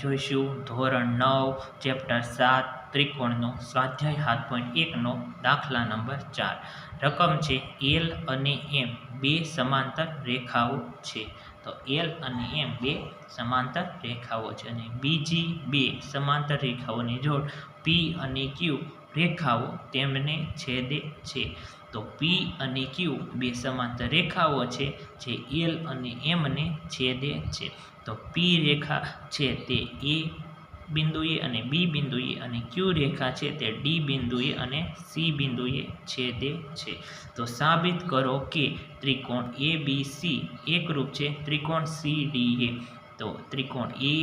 જોઈશું. ધોરણ નવ, ચેપ્ટર સાત, ત્રિકોણનો સ્વાધ્યાય હાથ પોઈન્ટ એકનો દાખલા નંબર ચાર. રકમ છે એલ અને એમ બે સમાંતર રેખાઓ છે. તો એલ અને એમ બે સમાંતર રેખાઓ છે અને બીજી બે સમાંતર રેખાઓની જોડ પી અને ક્યુ રેખાઓ તેમને છેદે છે. તો પી અને ક્યુ બે સમાંતર રેખાઓ છે જે એલ અને એમને છેદે છે. તો પી રેખા છે તે એ બિંદુએ અને બી બિંદુએ અને ક્યુ રેખા છે તે ડી બિંદુએ અને સી બિંદુએ છેદે છે. તો સાબિત કરો કે ત્રિકોણ એ બી સી એકરૂપ છે. ત્રિકોણ સી ડી એ તો ત્રિકોણ એ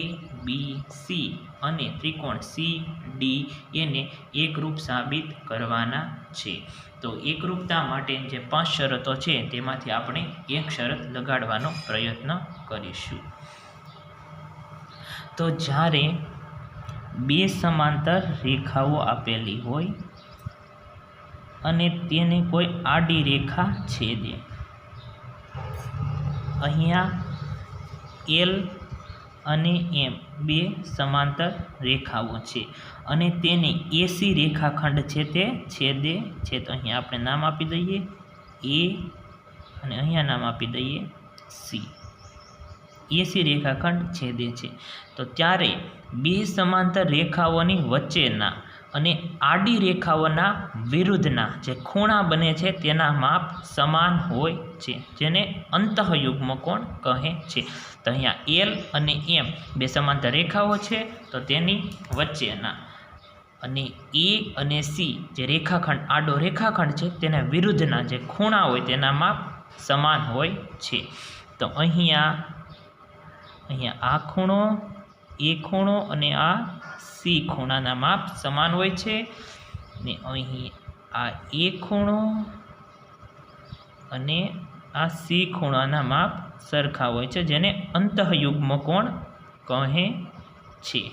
બી સી અને ત્રિકોણ સી ડી એને એકરૂપ સાબિત કરવાના છે. તો એકરૂપતા માટે જે પાંચ શરતો છે તેમાંથી આપણે એક શરત લગાડવાનો પ્રયત્ન કરીશું. તો જ્યારે બે સમાંતર રેખાઓ આપેલી હોય અને તેને કોઈ આડી રેખા છેદે. અહીંયા એલ અને એમ બે સમાંતર રેખાઓ છે અને તેને એસી રેખાખંડ છે તે છેદે છે. તો અહીંયા આપણે નામ આપી દઈએ એ અને અહીંયા નામ આપી દઈએ સી એસી રેખાખંડ છેદે છે. તો ત્યારે બે સમાંતર રેખાઓની વચ્ચેના અને આડી રેખાઓના વિરુદ્ધના જે ખૂણા બને છે તેના માપ સમાન હોય છે, જેને અંતઃયુગ્મ કોણ કહે છે. તો અહીંયા એલ અને એમ બે સમાંતર રેખાઓ છે, તો તેની વચ્ચેના અને એ અને સી જે રેખાખંડ, આડો રેખાખંડ છે, તેના વિરુદ્ધના જે ખૂણા હોય તેના માપ સમાન હોય છે. તો અહીંયા અહીંયા આ ખૂણો, એ ખૂણો અને આ સી ખૂણાના માપ સમાન હોય છે. ને અહીં આ એ ખૂણો અને આ સી ખૂણાના માપ સરખા હોય છે, જેને અંતઃયુગ્મ કોણ કહે છે.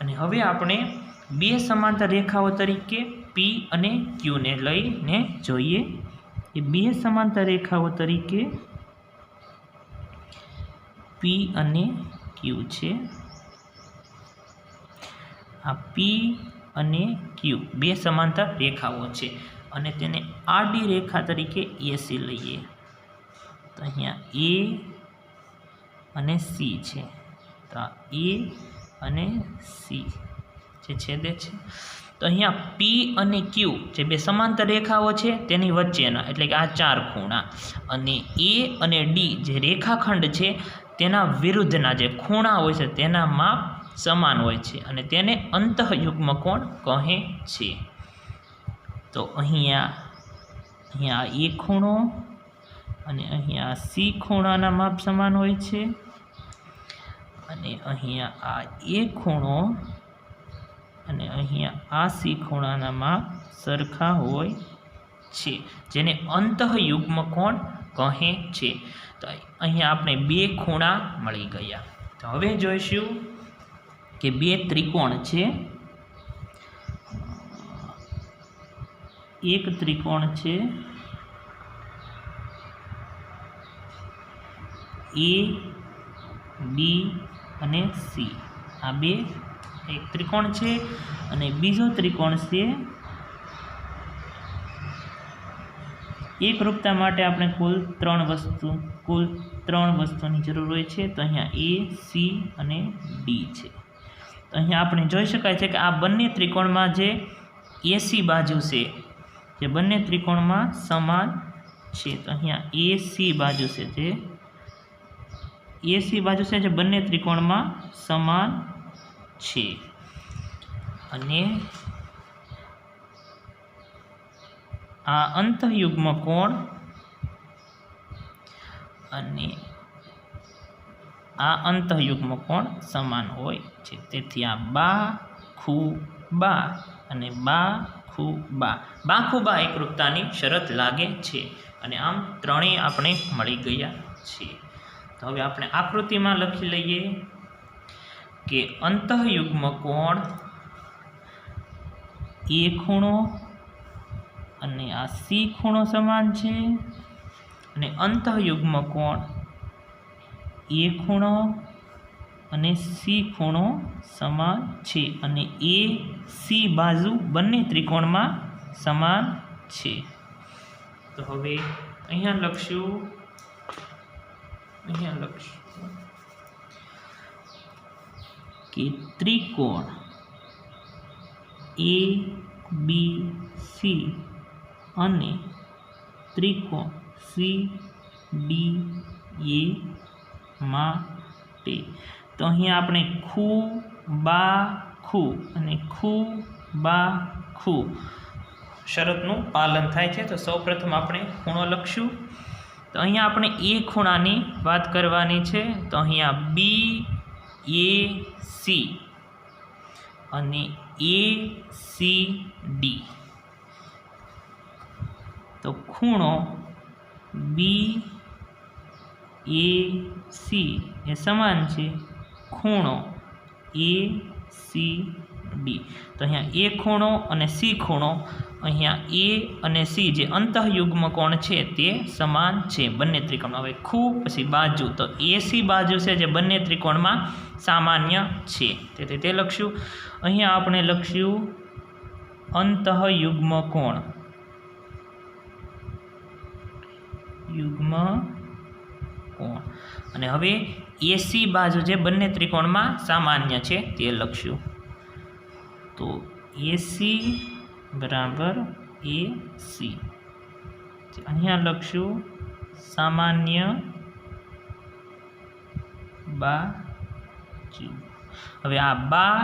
અને હવે આપણે બે સમાંતર રેખાઓ તરીકે પી અને ક્યુને લઈને જોઈએ. એ બે સમાંતર રેખાઓ તરીકે પી અને ક્યુ છે. આ પી અને ક્યુ બે સમાંતર રેખાઓ છે અને તેને આડી રેખા તરીકે એસી લઈએ. તો અહીંયા એ અને સી છે. તો એ અને સી જે છેદે છે. તો અહીંયા પી અને ક્યુ જે બે સમાંતર રેખાઓ છે તેની વચ્ચેના, એટલે કે આ ચાર ખૂણા. અને એ અને ડી જે રેખાખંડ છે તેના વિરુદ્ધના જે ખૂણા હોય છે તેના માપ સમાન હોય છે અને તેને અંતઃયુગ્મ કોણ કહે છે. તો અહીંયા અહીંયા એ ખૂણો અને અહીંયા સી ખૂણાના માપ સમાન હોય છે. અને અહીંયા આ એ ખૂણો અને અહીંયા આ સી ખૂણાના માપ સરખા હોય છે. જેને અંતઃયુગ્મ કોણ કહે છે. તો અહીંયા આપણે બે ખૂણા મળી ગયા. તો હવે જોઈશું કે બે ત્રિકોણ છે. એક ત્રિકોણ છે. એ, બી અને સી. આ બે એક ત્રિકોણ છે અને બીજો ત્રિકોણ છે એકરૂપતા માટે આપણે કુલ ત્રણ વસ્તુ, કુલ ત્રણ વસ્તુની જરૂર હોય છે. તો અહીંયા એ, સી અને ડી છે. તો અહીંયા આપણે જોઈ શકાય છે કે આ બંને ત્રિકોણમાં જે એસી બાજુ છે, જે બંને ત્રિકોણમાં સમાન છે. તો અહીંયા એ સી બાજુ છે જે એસી બાજુ છે જે બંને ત્રિકોણમાં સમાન છે. અને આ અંતઃયુગ્મ કોણ? અને આ અંતઃયુગ્મ કોણ સમાન હોય છે? તેથી આ બા, ખુ, બા અને બા, ખુ, બા. બા, ખુ, બા એકરૂપતાની શરત લાગે છે અને આમ ત્રણેય આપણે મળી ગયા છીએ. તો હવે આપણે આકૃતિમાં લખી લઈએ કે અંતઃયુગ્મ કોણ? એ ખૂણો અને આ સી ખૂણો સમાન છે. અને અંતઃયુગ્મ કોણ? એ ખૂણો અને સી ખૂણો સમાન છે. અને એ સી બાજુ બંને ત્રિકોણમાં સમાન છે. તો હવે અહીંયા લખશું. અહીંયા લખશું. કે ત્રિકોણ એ, બી, સી અને ત્રિકોણ સી ડી એ માટે. તો અહીંયા આપણે ખૂ, બા, ખૂ અને ખૂ, બા, ખૂ શરતનું પાલન થાય છે. તો સૌપ્રથમ આપણે ખૂણો લખશું. તો અહીંયા આપણે એ ખૂણાની વાત કરવાની છે. તો અહીંયા બી, એ, સી અને એ, સી, ડી. તો ખૂણો બી એ સી એ સમાન છે. ખૂણો એ સી ડી તો અહીંયા એ ખૂણો અને સી ખૂણો, અહીંયા એ અને સી જે અંતઃયુગ્મ કોણ છે તે સમાન છે. બંને ત્રિકોણ. હવે ખૂ, પછી બાજુ. તો એ સી બાજુ છે જે બંને ત્રિકોણમાં સામાન્ય છે. તેથી તે લખશું અહીંયા આપણે લખશું અંતઃયુગ્મ કોણ. યુગ્મ કોણ? અને હવે એસી બાજુ જે બંને ત્રિકોણમાં સામાન્ય છે તે લખશું. તો એસી બરાબર એ સી અહીંયા લખશું સામાન્ય બાજુ. હવે આ બા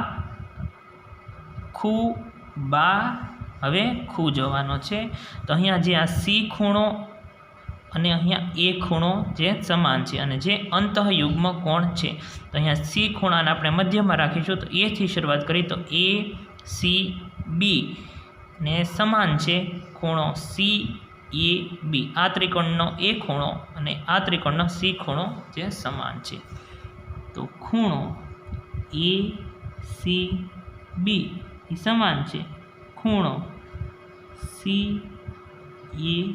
ખૂ બા હવે ખૂ જવાનો છે. તો અહીંયા જે આ સી ખૂણો અને અહીંયા એ ખૂણો જે સમાન છે અને જે અંતઃયુગ્મ કોણ છે. તો અહીંયા સી ખૂણાને આપણે મધ્યમાં રાખીશું તો એથી શરૂઆત કરી તો એ, સી, બી ને સમાન છે ખૂણો સી, એ, બી. આ ત્રિકોણનો એ ખૂણો અને આ ત્રિકોણનો સી ખૂણો જે સમાન છે. તો ખૂણો એ, સી, બી એ સમાન છે. ખૂણો સી, એ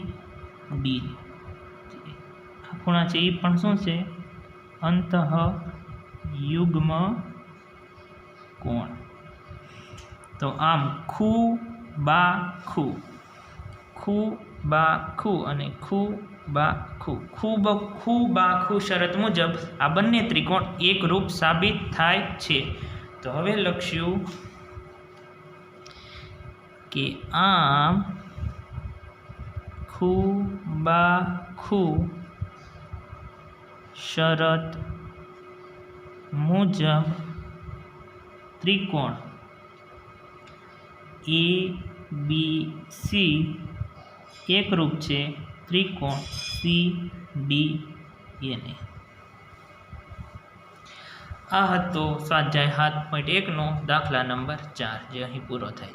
આ ખૂણા છે એ પણ શું છે? અંતઃ યુગ્મ કોણ? તો આમ ખૂ બા ખૂ. ખૂ બા ખૂ અને ખૂ બા ખૂ. ખૂબ ખૂ બા ખૂ શરત મુજબ આ બંને ત્રિકોણ એકરૂપ સાબિત થાય છે. તો હવે લખ્યું કે આમ ખૂ બા ખૂ શરત મુજબ ત્રિકોણ. એ બી સી એકરૂપ છે, ત્રિકોણ સી ડી એને આ હતો સ્વાધ્યાય સાત પોઈન્ટ એકનો દાખલા નંબર ચાર જે અહીં પૂરો થાય